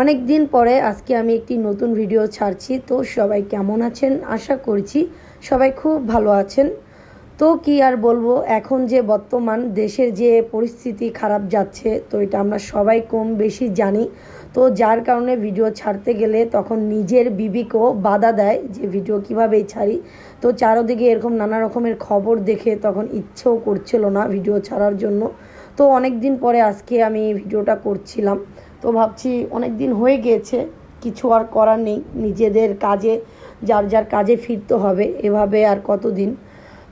অনেক দিন পরে আজকে আমি একটি নতুন ভিডিও ছাড়ছি। তো সবাই কেমন আছেন? আশা করছি সবাই খুব ভালো আছেন। তো কি আর বলব, এখন যে বর্তমান দেশের যে পরিস্থিতি খারাপ যাচ্ছে, তো এটা আমরা সবাই কম বেশি জানি। তো যার কারণে ভিডিও ছাড়তে গেলে তখন নিজের বিবিকেও বাধা দেয় যে ভিডিও কীভাবে ছাড়ি। তো চারোদিকে এরকম নানা রকমের খবর দেখে তখন ইচ্ছেও করছিল না ভিডিও ছাড়ার জন্য। তো অনেক দিন পরে আজকে আমি ভিডিওটা করছিলাম। তো ভাবছি অনেক দিন হয়ে গিয়েছে, কিছু আর করার নেই, নিজেদের কাজে, যার যার কাজে ফিরতে হবে, এভাবে আর কতদিন।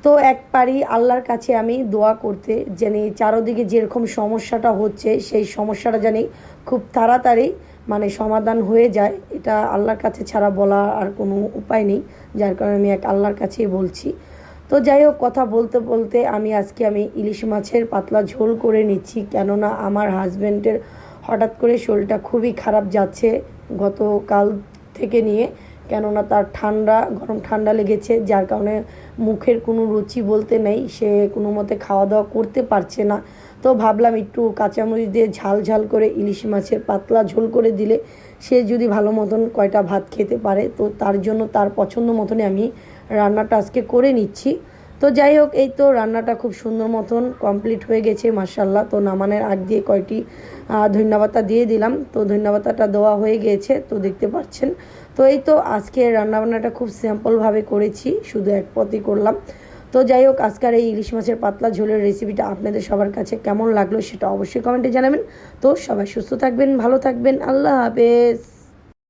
তো এক পারি আল্লাহর কাছে আমি দোয়া করতে জানি, চারোদিকে যেরকম সমস্যাটা হচ্ছে, সেই সমস্যাটা জানি খুব তাড়াতাড়ি মানে সমাধান হয়ে যায়। এটা আল্লাহর কাছে ছাড়া বলা আর কোনো উপায় নেই, যার কারণে আমি এক আল্লাহর কাছেই বলছি। তো যাই হোক, কথা বলতে বলতে আমি আজকে আমি ইলিশ মাছের পাতলা ঝোল করে নিচ্ছি, কেননা আমার হাজব্যান্ডের হঠাৎ করে শরীরটা খুবই খারাপ যাচ্ছে গতকাল থেকে নিয়ে, কেননা তার ঠান্ডা, গরম ঠান্ডা লেগেছে, যার কারণে মুখের কোনো রুচি বলতে নেই, সে কোনো মতে খাওয়া দাওয়া করতে পারছে না। তো ভাবলাম একটু কাঁচামরিচ দিয়ে ঝাল ঝাল করে ইলিশ মাছের পাতলা ঝোল করে দিলে সে যদি ভালো মতন কয়টা ভাত খেতে পারে, তো তার জন্য তার পছন্দ মতনই আমি রান্নাটা আজকে করে নিচ্ছি। তো যাই হোক, এই তো রান্নাটা খুব সুন্দর মতন কমপ্লিট হয়ে গেছে মার্শাল্লাহ তো নামানের আগ দিয়ে কয়টি ধন্যবাদটা দিয়ে দিলাম। তো ধন্যবাদটা দেওয়া হয়ে গিয়েছে তো দেখতে পাচ্ছেন। তো এই তো আজকে রান্নাবান্নাটা খুব সিম্পলভাবে করেছি, শুধু এক পথই করলাম। তো যাই হোক, আজকের এই ইলিশ মাছের পাতলা ঝোলের রেসিপিটা আপনাদের সবার কাছে কেমন লাগল সেটা অবশ্যই কমেন্টে জানাবেন। তো সবাই সুস্থ থাকবেন, ভালো থাকবেন, আল্লাহ হাফেজ।